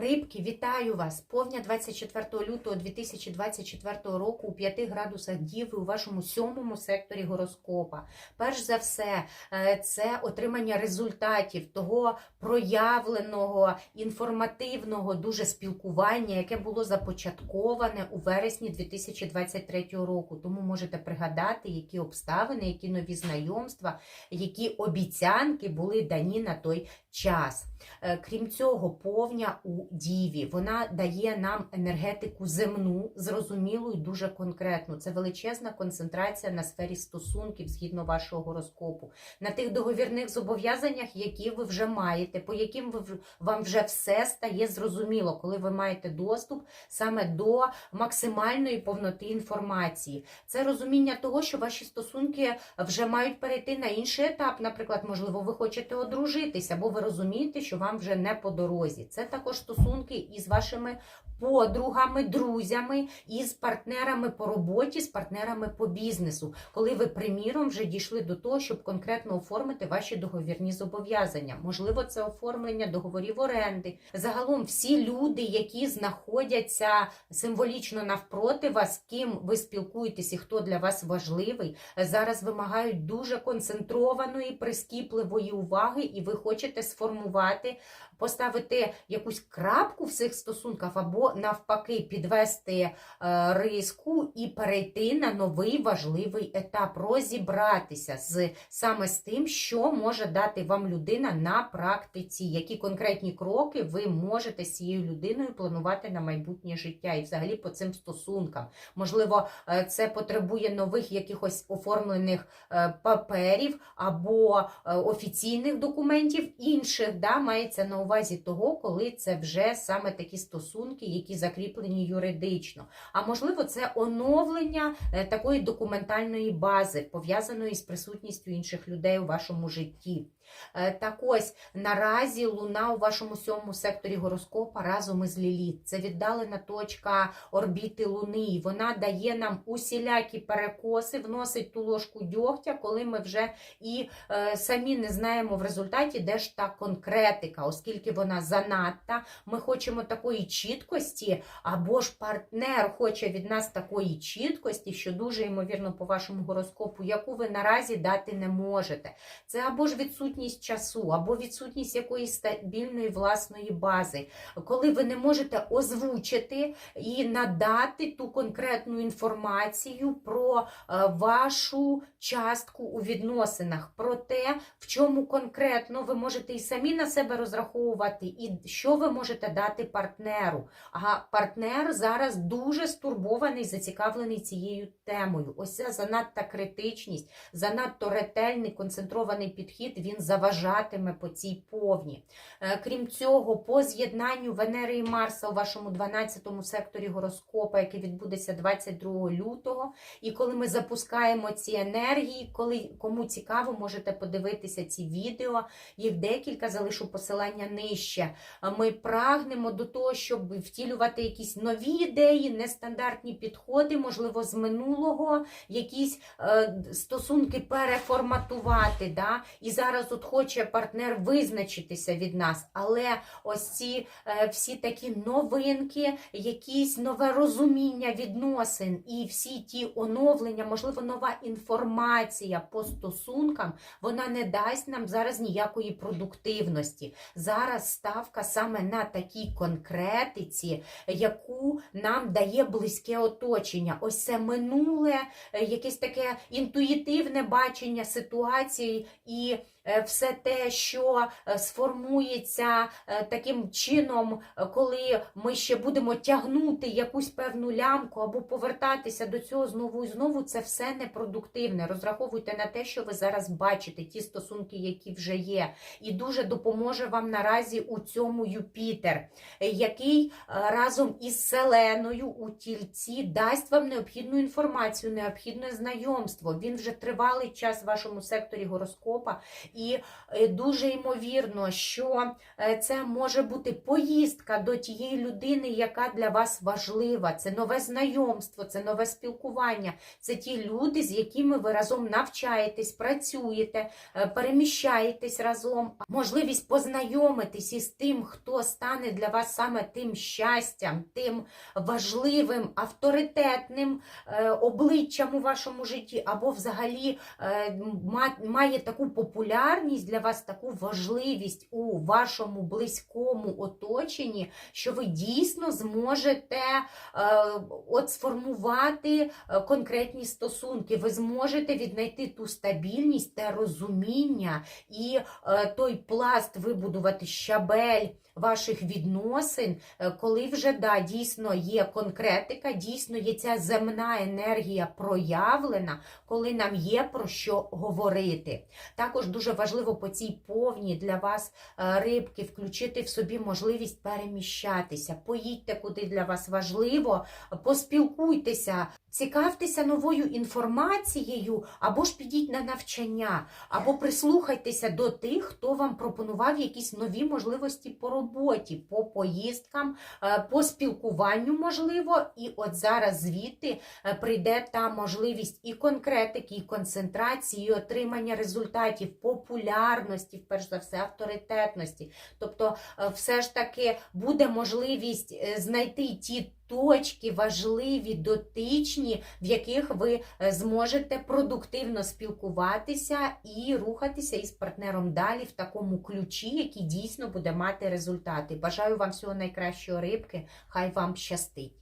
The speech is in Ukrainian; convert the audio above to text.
Рибки, вітаю вас! Повня 24 лютого 2024 року у 5 градусах Діви у вашому сьомому секторі гороскопа. Перш за все, е, це отримання результатів того проявленого інформативного дуже спілкування, яке було започатковане у вересні 2023 року. Тому можете пригадати, які обставини, які нові знайомства, які обіцянки були дані на той час. Е, Крім цього, повня у Діві вона дає нам енергетику земну, зрозумілу і дуже конкретну. Це величезна концентрація на сфері стосунків згідно вашого гороскопу, на тих договірних зобов'язаннях, які ви вже маєте, по яким ви вам вже все стає зрозуміло, коли ви маєте доступ саме до максимальної повноти інформації. Це розуміння того, що ваші стосунки вже мають перейти на інший етап. Наприклад, можливо, ви хочете одружитися, або ви розумієте, що вам вже не по дорозі. Це також стосунки із вашими подругами, друзями, із партнерами по роботі, з партнерами по бізнесу, коли ви, приміром, вже дійшли до того, щоб конкретно оформити ваші договірні зобов'язання. Можливо, це оформлення договорів оренди. Загалом, всі люди, які знаходяться символічно навпроти вас, з ким ви спілкуєтесь і хто для вас важливий, зараз вимагають дуже концентрованої, прискіпливої уваги, і ви хочете сформувати, поставити якусь крапку в цих стосунках, або навпаки підвести е, риску і перейти на новий важливий етап, розібратися з саме з тим, що може дати вам людина на практиці, які конкретні кроки ви можете з цією людиною планувати на майбутнє життя і взагалі по цим стосункам. Можливо, е, це потребує нових якихось оформлених е, паперів або офіційних документів інших, да, мається на увазі того, коли це вже саме такі стосунки, які закріплені юридично. А можливо, це оновлення е, такої документальної бази, пов'язаної з присутністю інших людей у вашому житті. Е, Так ось наразі луна у вашому сьомому секторі гороскопа разом із Ліліт. Це віддалена точка орбіти Луни. І вона дає нам усілякі перекоси, вносить ту ложку дьогтя, коли ми вже і е, самі не знаємо в результаті, де ж та конкретика, оскільки вона занадта. Ми хочемо такої чіткості, або ж партнер хоче від нас такої чіткості, що дуже ймовірно по вашому гороскопу, яку ви наразі дати не можете. Це або ж відсутність часу, або відсутність якоїсь стабільної власної бази, коли ви не можете озвучити і надати ту конкретну інформацію про е, вашу частку у відносинах, про те, в чому конкретно ви можете і самі на себе розраховувати, і що ви можете дати партнеру. А партнер зараз дуже стурбований, зацікавлений цією темою. Ось ця занадта критичність, занадто ретельний концентрований підхід він заважатиме по цій повні. Е, Крім цього, по з'єднанню Венери і Марса у вашому 12 секторі гороскопа, який відбудеться 22 лютого, і коли ми запускаємо ці енергії, коли кому цікаво, можете подивитися ці відео. Їх декілька залишу посилання нижче. Ми прагнемо до того, щоб втілювати якісь нові ідеї, нестандартні підходи, можливо, з минулого, якісь е, стосунки переформатувати. Да? І зараз от хоче партнер визначитися від нас. Але ось ці е, всі такі новинки, якісь нове розуміння відносин і всі ті оновлення, можливо, нова інформація по стосункам, вона не дасть нам зараз ніякої продуктивності. Зараз ставка саме на такій конкретиці, яку нам дає близьке оточення. Ось це минуле, е, якесь таке інтуїтивне бачення ситуації і все те, що е, сформується е, таким чином, е, коли ми ще будемо тягнути якусь певну лямку або повертатися до цього знову і знову, це все непродуктивне. Розраховуйте на те, що ви зараз бачите, ті стосунки, які вже є, і дуже допоможе вам наразі у цьому Юпітер, е, який е, разом із Селеною у тільці дасть вам необхідну інформацію, необхідне знайомство. Він вже тривалий час в вашому секторі гороскопа, І е, дуже ймовірно, що е, це може бути поїздка до тієї людини, яка для вас важлива. Це нове знайомство, це нове спілкування. Це ті люди, з якими ви разом навчаєтесь, працюєте, е, переміщаєтесь разом. Можливість познайомитись із тим, хто стане для вас саме тим щастям, тим важливим, авторитетним обличчям у вашому житті, або взагалі має таку популярність для вас, таку важливість у вашому близькому оточенні, що ви дійсно зможете е, от сформувати е, конкретні стосунки. Ви зможете віднайти ту стабільність, те розуміння і е, той пласт вибудувати щабель ваших відносин, е, коли вже да, дійсно є конкретика, дійсно є ця земна енергія проявлена, коли нам є про що говорити. Також дуже важливо по цій повній для вас е, рибки включити в собі можливість переміщатися. Поїдьте куди для вас важливо, поспілкуйтеся, цікавтеся новою інформацією, або ж підіть на навчання, або прислухайтеся до тих, хто вам пропонував якісь нові можливості по роботі, по поїздкам, е, по спілкуванню, можливо. І от зараз звідти е, прийде та можливість і конкретики, і концентрації, і отримання результатів, популярності, перш за все, авторитетності. Тобто, е, все ж таки буде можливість е, знайти ті точки важливі, дотичні, в яких ви е, зможете продуктивно спілкуватися і рухатися із партнером далі в такому ключі, який дійсно буде мати результати. Бажаю вам всього найкращого рибки. Хай вам щастить!